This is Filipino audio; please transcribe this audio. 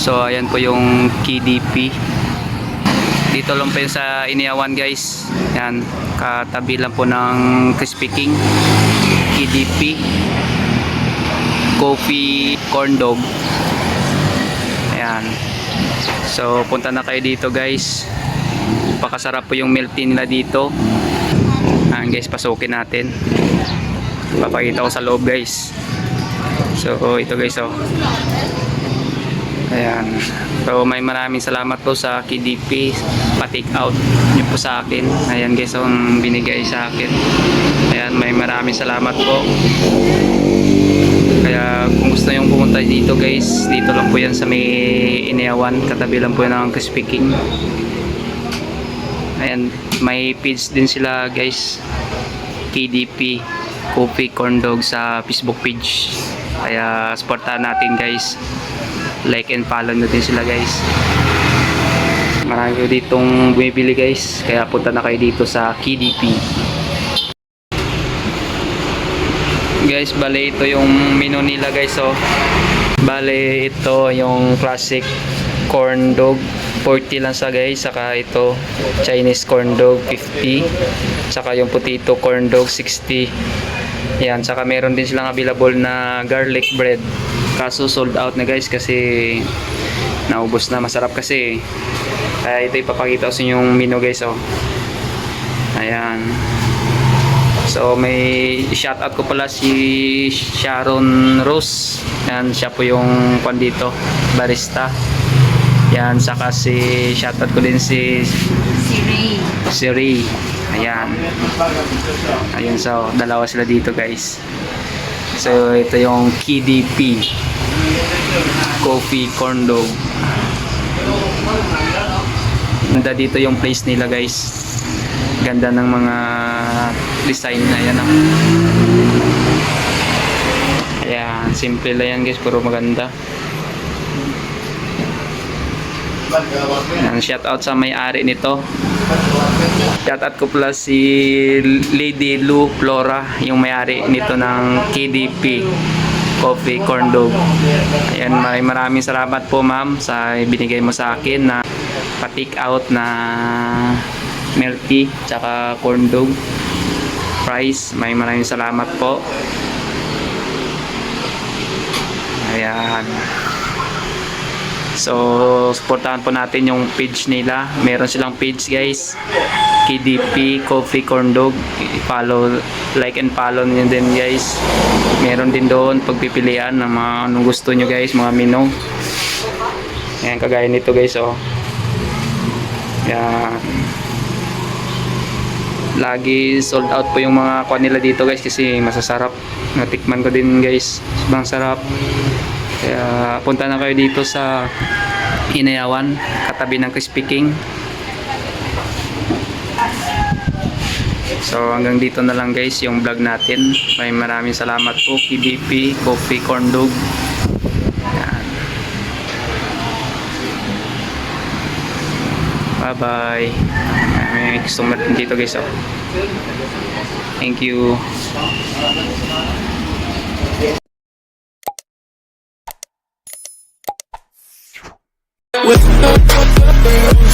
So ayan po yung KDP. Dito lang po sa Iniawan guys. Yan, katabi lang po ng Crispy King. KDP. Coffee Corn Dog. Ayan. So punta na kayo dito guys. Pakasarap po yung milk nila dito. Ayan guys, pasukin natin. Papakita ko sa loob guys. So ito guys oh. Ayan. So may maraming salamat po sa KDP pa-take out niyo po sa akin. Ayan guys ang binigay sa akin. Ayan, may maraming salamat po. Kaya kung gusto nyo pumunta dito guys, dito lang po yan sa may Iniawan. Katabi lang po yan ng Crispy. Ayan, may page din sila guys. KDP Coffee Corn Dog sa Facebook page. Kaya supportahan natin guys. Like and follow nyo din sila guys. Marami ko ditong bumibili guys. Kaya punta na kayo dito sa KDP. Guys, bale ito yung menu nila guys oh. Bale ito yung classic corn dog 40 lang sa guys saka ito Chinese corn dog 50 saka yung potato corn dog 60 yan saka meron din silang available na garlic bread kaso sold out na guys kasi naubos na masarap kasi kaya ito ipapakita ko sa inyo yung menu guys oh ayan So may shoutout ko pala si Sharon Rose. Yan siya po yung kwan dito, barista. Yan saka si shoutout ko din si Si Ray. si Ray. Ayan. Ayun so dalawa sila dito guys. So ito yung KDP Coffee Corn Dog. Ganda dito yung place nila guys. Ganda ng mga design na yan. ah. Ayan, simple lang yan guys, puro maganda. Yan, shout out sa may-ari nito. Shout out ko pala si Lady Lou Flora, yung may-ari nito ng KDP Coffee Corn Dog. Ayan, maraming maraming salamat po ma'am sa binigay mo sa akin na pa-take out na milk tea tsaka corn dog price. May maraming salamat po. Ayan. So, supportahan po natin yung page nila. Meron silang page guys. KDP Coffee Corn Dog. I-follow, like and follow nyo din guys. Meron din doon pagpipilian ng mga anong gusto nyo guys, mga menu. Ayan, kagaya nito guys oh. Yan. Lagi sold out po yung mga kuha nila dito guys kasi masasarap. Natikman ko din guys. Sobrang sarap. Kaya punta na kayo dito sa Inayawan, katabi ng Crispy King. So hanggang dito na lang guys yung vlog natin. May maraming salamat po KDP Coffee Corn Dog. Bye bye. May customer dito guys. Oh. Thank you. Thank